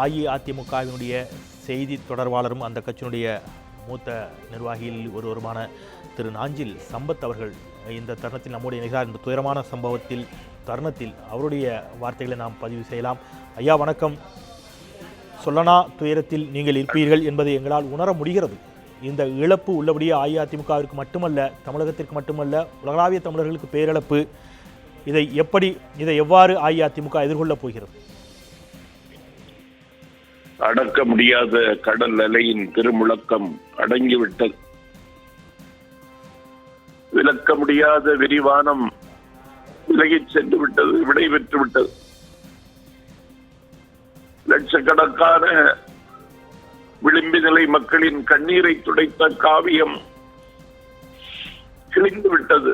அஇஅதிமுகவினுடைய செய்தி தொடர்பாளரும் அந்த கட்சியினுடைய மூத்த நிர்வாகியில் ஒருவருமான திரு நாஞ்சில் சம்பத் அவர்கள் இந்த தருணத்தில் நம்முடைய நிகழ் இந்த துயரமான சம்பவத்தில் தருணத்தில் அவருடைய வார்த்தைகளை நாம் பதிவு செய்யலாம். ஐயா வணக்கம். சொல்லனா துயரத்தில் நீங்கள் இருப்பீர்கள் என்பதை எங்களால் உணர முடிகிறது. இந்த இழப்பு உள்ளபடியே அஇஅதிமுகவிற்கு மட்டுமல்ல தமிழகத்திற்கு மட்டுமல்ல உலகளாவிய தமிழர்களுக்கு பேரிழப்பு. இதை எப்படி இதை எவ்வாறு அஇஅதிமுக எதிர்கொள்ளப் போகிறது? அடக்க முடியாத கடல் அலையின் பெருமுழக்கம் அடங்கிவிட்டது. விளக்க முடியாத விரிவானம் விலகிச் சென்று விட்டது விடை பெற்று விட்டது லட்சக்கணக்கான விளிம்பு நிலை மக்களின் கண்ணீரை துடைத்த காவியம் கிழிந்து விட்டது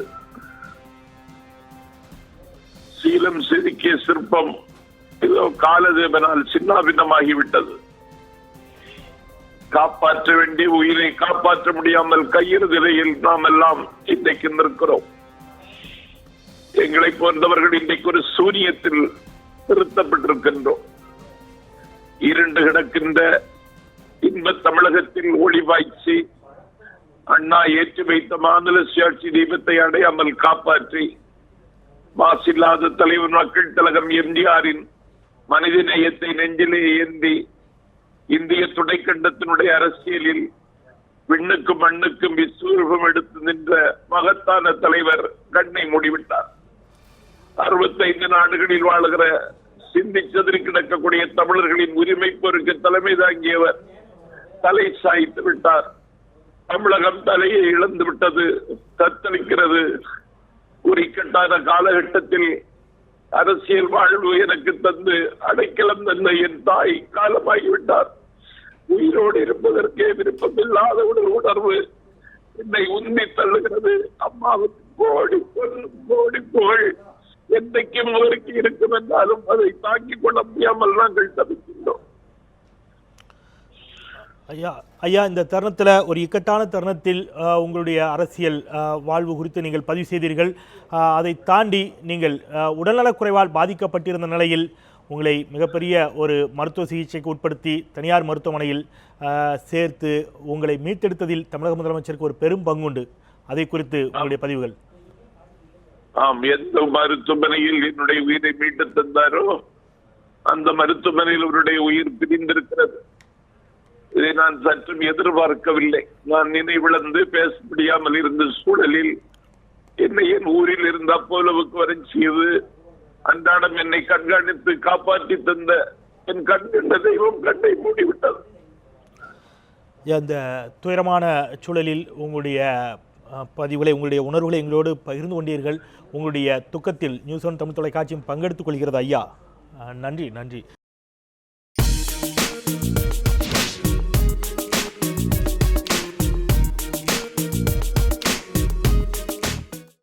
சீலம் செதுக்கிய சிற்பம் ஏதோ காலதேவனால் சின்னாபின்னமாகிவிட்டது. காப்பாற்ற வேண்டிய உயிரை காப்பாற்ற முடியாமல் கையிறுதிலையில் நாம் எல்லாம் இன்றைக்கு நிற்கிறோம். எங்களை போன்றவர்கள் இன்றைக்கு ஒரு சூரியத்தில் நிறுத்தப்பட்டிருக்கின்றோம். இருண்டு கிடக்கின்ற இன்ப தமிழகத்தில் ஒளிவாய்ச்சி அண்ணா ஏற்றி வைத்த மாநில சுயாட்சி தீபத்தை அடையாமல் காப்பாற்றி மாசில்லாத தலைவர் மக்கள் தலகம் எம்ஜிஆரின் மனித நேயத்தை நெஞ்சிலே ஏந்தி இந்திய துணைக்கண்டத்தினுடைய அரசியலில் விண்ணுக்கும் மண்ணுக்கும் விஸ்வரூபம் எடுத்து நின்ற மகத்தான தலைவர் கண்ணை மூடிவிட்டார். அறுபத்தைந்து நாடுகளில் வாழுகிற சிந்தி செதறி கிடக்கக்கூடிய தமிழர்களின் உரிமை பொறுக்க தலைமை தாங்கியவர் தலை சாய்த்து விட்டார். தமிழகம் தலையை இழந்து விட்டது தத்தளிக்கிறது. ஒரு காலகட்டத்தில் அரசியல் வாழ்வு எனக்கு தந்து அடைக்கலம் தந்த என் தாய் காலமாகிவிட்டார். உயிரோடு இருப்பதற்கே விருப்பமில்லாத ஒரு உணர்வு. என்னை உந்தி தள்ளுகிறது. அம்மாவுக்கு கோடி பொருள் கோடி புகழ். என்றைக்கும் அவருக்கு இருக்கும் என்றாலும் அதை தாங்கிக் கொள்ள முடியாமல் நாங்கள் தவிக்கின்றோம். ஐயா ஐயா இந்த தருணத்தில் ஒரு இக்கட்டான தருணத்தில் உங்களுடைய அரசியல் அஹ், வாழ்வு குறித்து நீங்கள் பதிவு செய்தீர்கள். அதை தாண்டி நீங்கள் அஹ், உடல்நலக்குறைவால் பாதிக்கப்பட்டிருந்த நிலையில் உங்களை மிகப்பெரிய ஒரு மருத்துவ சிகிச்சைக்கு உட்படுத்தி தனியார் மருத்துவமனையில் சேர்த்து உங்களை மீட்டெடுத்ததில் தமிழக முதலமைச்சருக்கு ஒரு பெரும் பங்குண்டு. அதை குறித்து உங்களுடைய பதிவுகள். ஆம் எந்த மருத்துவமனையில் என்னுடைய உயிரை மீட்டு தந்தாரோ அந்த மருத்துவமனையில் அவருடைய உயிர் பிரிந்திருக்கிறது. இதை நான் சற்றும் எதிர்பார்க்கவில்லை. நான் நினைவிழந்து பேச முடியாமல் இருந்த சூழலில் என்னை என் ஊரில் இருந்த அப்போலவுக்கு வரச் செய்து அன்றாடம் என்னை கண்காணித்து காப்பாற்றி தந்த என் கண் கண்ட தெய்வம் கண்ணை மூடிவிட்டது. அந்த துயரமான சூழலில் உங்களுடைய பதிவுகளை உங்களுடைய உணர்வுகளை எங்களோடு பகிர்ந்து கொண்டீர்கள். உங்களுடைய துக்கத்தில் நியூஸ் ஒன் தமிழ் தொலைக்காட்சியும் பங்கெடுத்துக் கொள்கிறது ஐயா. நன்றி நன்றி.